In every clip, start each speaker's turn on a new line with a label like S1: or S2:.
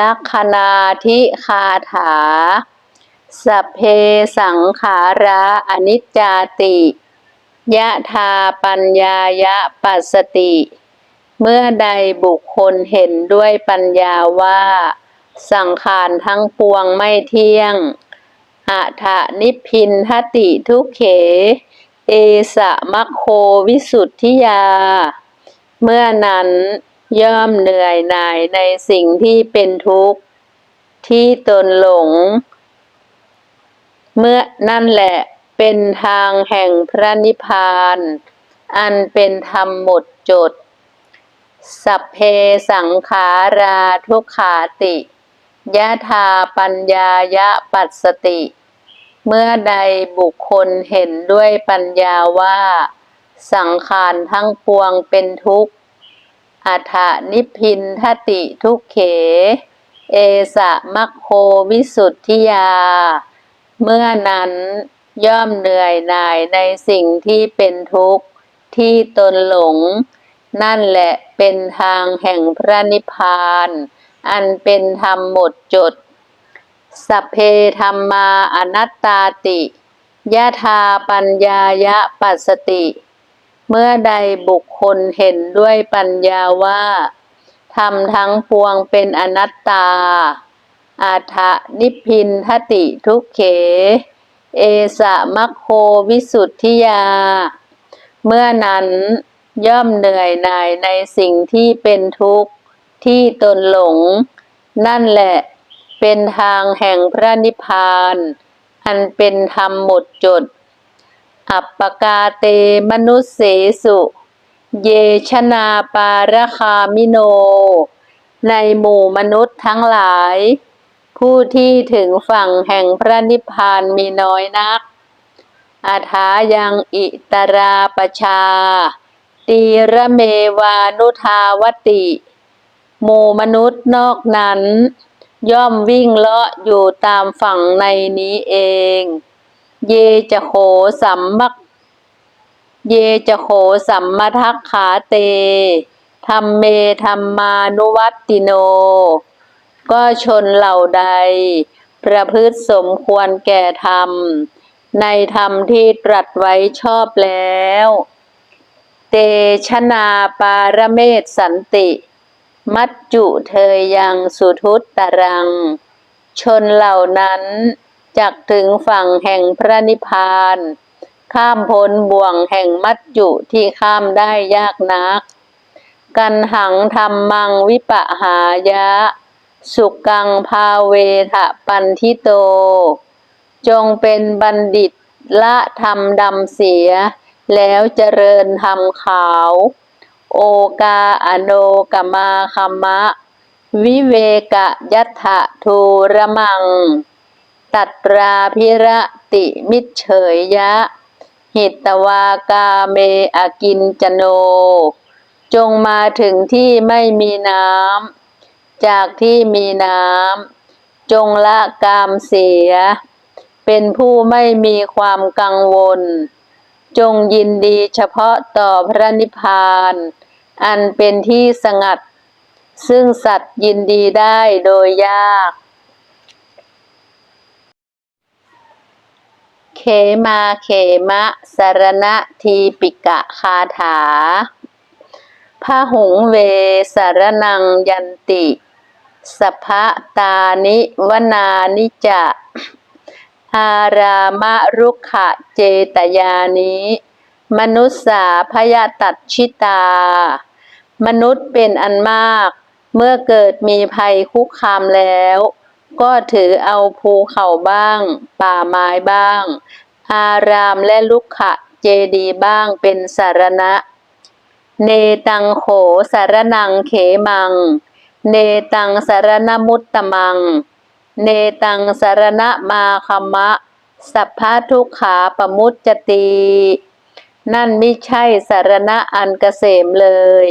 S1: ลักษณาธิคาถา สัพเพสังขาระอนิจจาติ ยะธาปัญญายะปัสสติ เมื่อใดบุคคลเห็นด้วยปัญญาว่า สังขารทั้งปวงไม่เที่ยงอัฏนิพินทติทุเข เอสะมัคโควิสุทธิยา เมื่อนั้น ย่อมเหนื่อยหน่ายในสิ่งที่เป็นทุกข์ ที่ตนหลง เมื่อนั่นแหละเป็นทางแห่งพระนิพพาน อันเป็นธรรมหมดจด สัพเพสังขาราทุกขาติยะธาปัญญายะปัสสติ เมื่อใดบุคคลเห็นด้วยปัญญาว่า สังขารทั้งปวงเป็นทุกข์ อัฏฐนิพินทติทุกเข เอสะมัคโควิสุทธิยา เมื่อนั้นย่อมเหนื่อยหน่ายในสิ่งที่เป็นทุกข์ที่ตนหลง นั่นแหละเป็นทางแห่งพระนิพพาน อันเป็นธรรมหมดจด สัพเพธรรมาอนัตตาติยะธาปัญญายะปัสสติ เมื่อใดบุคคลเห็นด้วยปัญญาว่าธรรมทั้งปวงเป็นอนัตตา อาถะนิพพินทติทุกเข เอสะมัคโควิสุทธิยา เมื่อนั้นย่อมเหนื่อยหน่ายในสิ่งที่เป็นทุกข์ที่ตนหลง นั่นแหละเป็นทางแห่งพระนิพพาน อันเป็นธรรมหมดจด อัปปกาเตมนุสเสสุ เยชนาปาระคามิโน ในหมู่มนุษย์ทั้งหลาย ผู้ที่ถึงฝั่งแห่งพระนิพพานมีน้อยนัก อาถายังอิตราปชา ตีระเมวานุทาวติ หมู่มนุษย์นอกนั้น ย่อมวิ่งเลาะอยู่ตามฝั่งในนี้เอง เยจะโขสัมมักเยจะโขสัมมทักขาเตธรรมเมธรรมานุวัตติโน ก็ชนเหล่าใด ประพฤติสมควรแก่ธรรม ในธรรมที่ตรัสไว้ชอบแล้ว เตชนาปารเมศสันติ มัจจุเทยยังสุทุตตรัง ชนเหล่านั้น จักถึงฝั่งแห่งพระนิพพาน ข้ามพ้นบ่วงแห่งมัจจุที่ข้ามได้ยากนัก กันหังธรรมังวิปะหายะ สุกังภาเวทะปันทิโต จงเป็นบัณฑิตละธรรมดำเสีย แล้วเจริญธรรมขาว โอกาอโนกมาคัมมะ วิเวกยัตถะทูระมัง ตัตราพิระติมิเฉยยะ หิตวากาเมอากินจโน จงมาถึงที่ไม่มีน้ำ จากที่มีน้ำ จงละกามเสีย เป็นผู้ไม่มีความกังวล จงยินดีเฉพาะต่อพระนิพพาน อันเป็นที่สงัด ซึ่งสัตว์ยินดีได้โดยยาก เข มาเขมะสารณะทีปิกะคาถาพระหงเวสารนังยันติสภะตานิวนานิจะอารามรุขะเจตยานิ มนุษสาพยตัดชิตา มนุษย์เป็นอันมาก เมื่อเกิดมีภัยคุกคามแล้ว ก็ถือเอาภูเขาบ้าง ป่าไม้บ้าง อารามและลุกขะเจดีย์บ้างเป็นสารณะ เนตังโขสารนังเขมัง เนตังสารนมุตตมัง เนตังสารณะมาคมะ สัพพะทุกขาปมุจจตี นั่นไม่ใช่สารณะอันเกษมเลย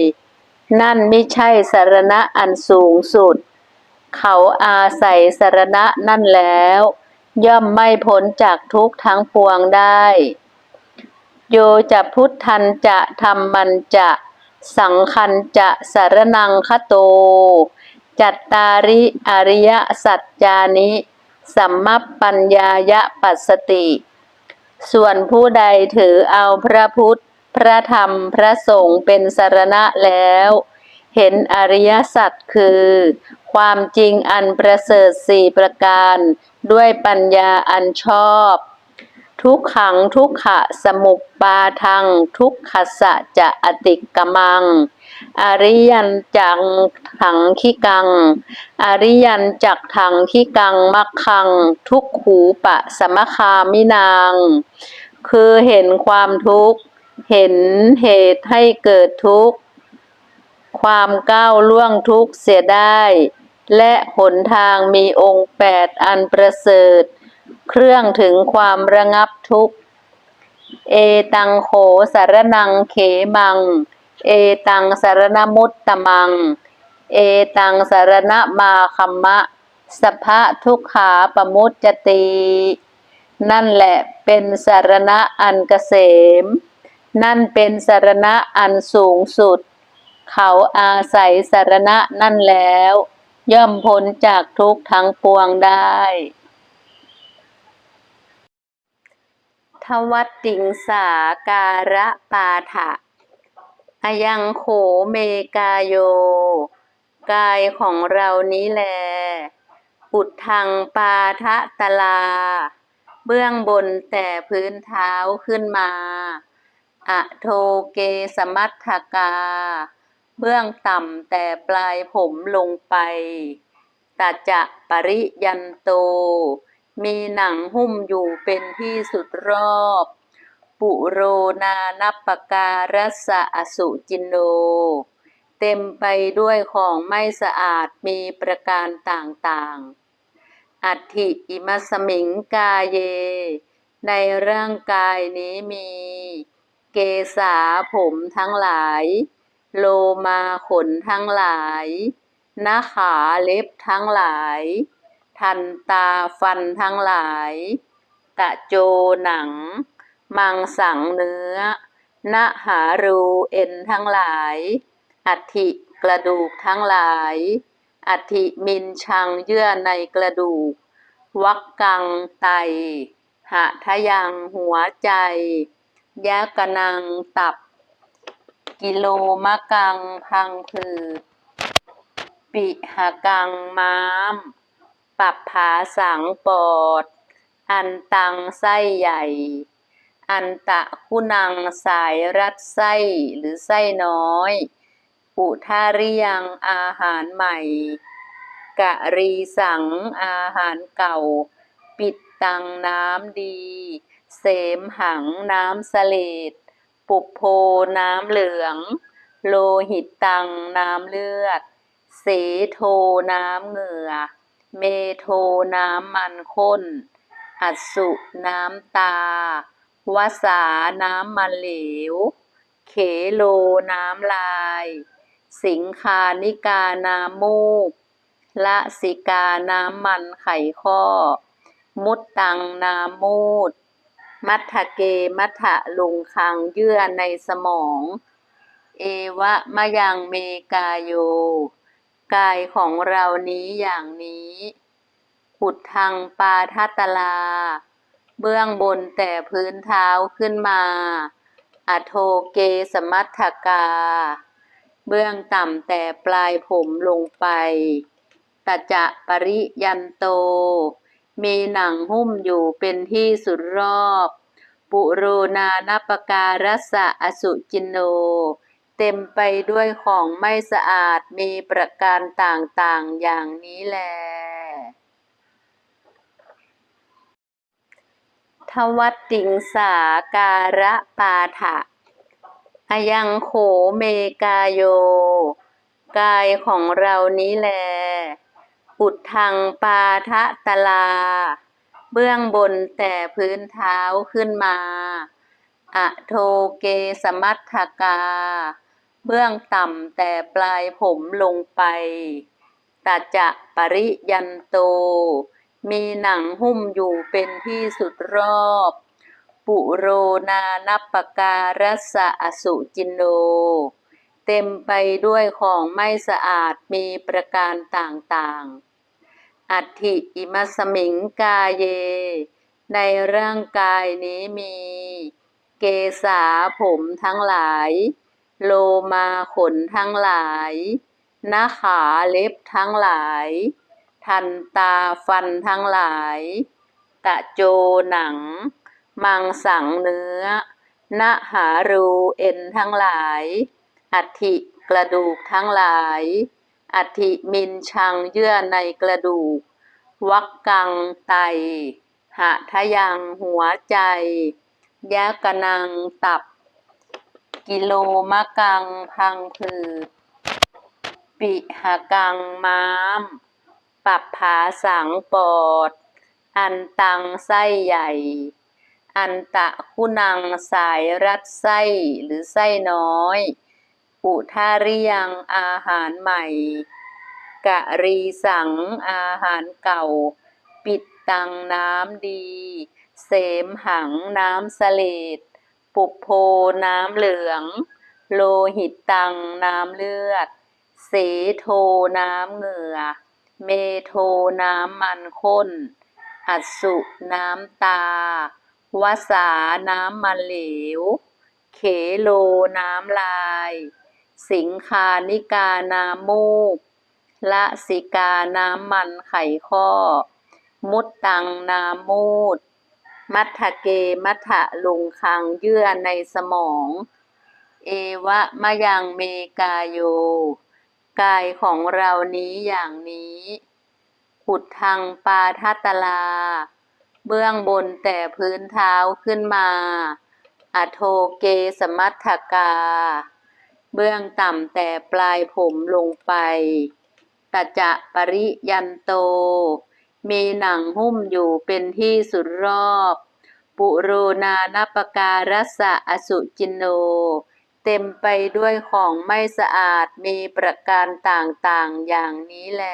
S1: นั่นไม่ใช่สารณะอันสูงสุด เขาอาศัยสารณะนั่นแล้ว ย่อมไม่พ้นจากทุกทั้งปวงได้ โยจะพุทธันจะธรรมันจะ สังคันจะสารนังคโต จัตตาริอริยสัจจานิ สัมมัปปัญญายะปัสสติ ส่วนผู้ใดถือเอาพระพุทธ พระธรรมพระสงฆ์เป็นสารณะแล้วเห็นอริยสัจคือ ความจริงอันประเสริฐสี่ประการ ด้วยปัญญาอันชอบ ทุกขังทุกขะสมุปปาทัง ทุกขสะจะอติกมัง อริยันจังถังขิกัง อริยันจักถังขิกังมักขัง ทุกขูปะสมคามินาง คือเห็นความทุกข์ เห็นเหตุให้เกิดทุกข์ความก้าวล่วงทุกข์เสียได้ และหนทางมีองค์แปดอันประเสริฐ เครื่องถึงความระงับทุกข์ เอตังโขสารนังเขมัง เอตังสารนมุตตมัง เอตังสารณมาคัมมะสภะทุกขาปมุจจตินั่นแหละเป็นสารณะอันเกษม นั่นเป็นสารณะอันสูงสุด เขาอาศัยสารณะนั่นแล้ว ย่อมพ้นจากทุกทั้งปวงได้ ทวัตติงสาการะปาถะอายังโขเมกาโย กายของเรานี้แล ปุดทางปาทะตลา เบื้องบนแต่พื้นเท้าขึ้นมา อโทเกสมัตถกา เบื้องต่ำแต่ปลายผมลงไปตัจะปริยันโต มีหนังหุ้มอยู่เป็นที่สุดรอบ ปุโรนานัปปการัสสะอสุจินโน เต็มไปด้วยของไม่สะอาดมีประการต่างๆ อัติอิมัสมิงกาเย ในร่างกายนี้มี เกษาผมทั้งหลาย โลมาขนทั้งหลายนาขาเล็บทั้งหลาย ทันตาฟันทั้งหลาย ตะโจหนัง มังสังเนื้อนะหารูเอ็นทั้งหลาย อัฐิกระดูกทั้งหลาย อัฐิมินชังเยื่อในกระดูก วักกังไต หะทะยังหัวใจยะกะนังตับ กิโลมะกังพังผืดปิหกังม้าม ปับผาสังปอด อันตังไส้ใหญ่ อันตะคุณังสายรัดไส้หรือไส้น้อยอุทาริยังอาหารใหม่ กะรีสังอาหารเก่า ปิดตังน้ำดี เสมหังน้ำเสลด ปุโพน้ำเหลือง โลหิตตังน้ำเลือด เสโทน้ำเหงื่อ เมโทน้ำมันข้น อัสุน้ำตาวสาน้ำมันเหลว เขโลน้ำลาย สิงคานิกาน้ำมูก ละสิกาน้ำมันไข่ข้อ มุตตังน้ำมูด มัทธเก มัทธะลุงคังเยื่อในสมอง เอวะมะยังเมกายโย กายของเรานี้อย่างนี้ขุดทางปาทัตลา เบื้องบนแต่พื้นเท้าขึ้นมา อโทเกสมัทธกา เบื้องต่ำแต่ปลายผมลงไปตจะปริยันโต มีหนังหุ้มอยู่เป็นที่สุดรอบ ปุโรนานปการัสสะอสุจินโน เต็มไปด้วยของไม่สะอาดมีประการต่างๆอย่างนี้แลทวัตติงสาการะปาถะอายังโขเมกายโย กายของเรานี้แล อุดทางปาทะตลา เบื้องบนแต่พื้นเท้าขึ้นมาอะโทเกสมัทธกา เบื้องต่ำแต่ปลายผมลงไปตัจะปริยันโต มีหนังหุ้มอยู่เป็นที่สุดรอบ ปุโรนานปปการัสสะอสุจินโน เต็มไปด้วยของไม่สะอาดมีประการต่างๆ อัติอิมัสมิงกาเย ในร่างกายนี้มี เกษาผมทั้งหลาย โลมาขนทั้งหลายหนาขาเล็บทั้งหลาย ทันตาฟันทั้งหลาย ตะโจหนัง มังสังเนื้อณหารูเอ็นทั้งหลาย อัฐิกระดูกทั้งหลาย อัฐิมินชังเยื่อในกระดูก วักกังไต หะทะยังหัวใจยะกะนังตับ กิโลมะกังพังผืดปิหะกังม้าม ปับผาสังปอด อันตังไส้ใหญ่ อันตะคุณังสายรัดไส้หรือไส้น้อย อุทาริยังอาหารใหม่ กะรีสังอาหารเก่า ปิดตังน้ำดี เสมหังน้ำสเลดปุโพน้ำเหลือง โลหิตตังน้ำเลือด เสโทน้ำเหงื่อ เมโทน้ำมันข้น อัสสุน้ำตาวสาน้ำมันเหลว เขโลน้ำลาย สิงคานิกาน้ำมูก ละสิกาน้ำมันไข่ข้อ มุตตังน้ำมูด มัทธเกมัทธะลุงคังเยื่อในสมอง เอวะมะยังเมกาโย กายของเรานี้อย่างนี้ขุดทางปาทัตลา เบื้องบนแต่พื้นเท้าขึ้นมา อโทเกสมัทธกา เบื้องต่ำแต่ปลายผมลงไปตะจะปริยันโต มีหนังหุ้มอยู่เป็นที่สุดรอบ ปุโรนานปการัสสะอสุจินโน เต็มไปด้วยของไม่สะอาดมีประการต่างๆอย่างนี้แล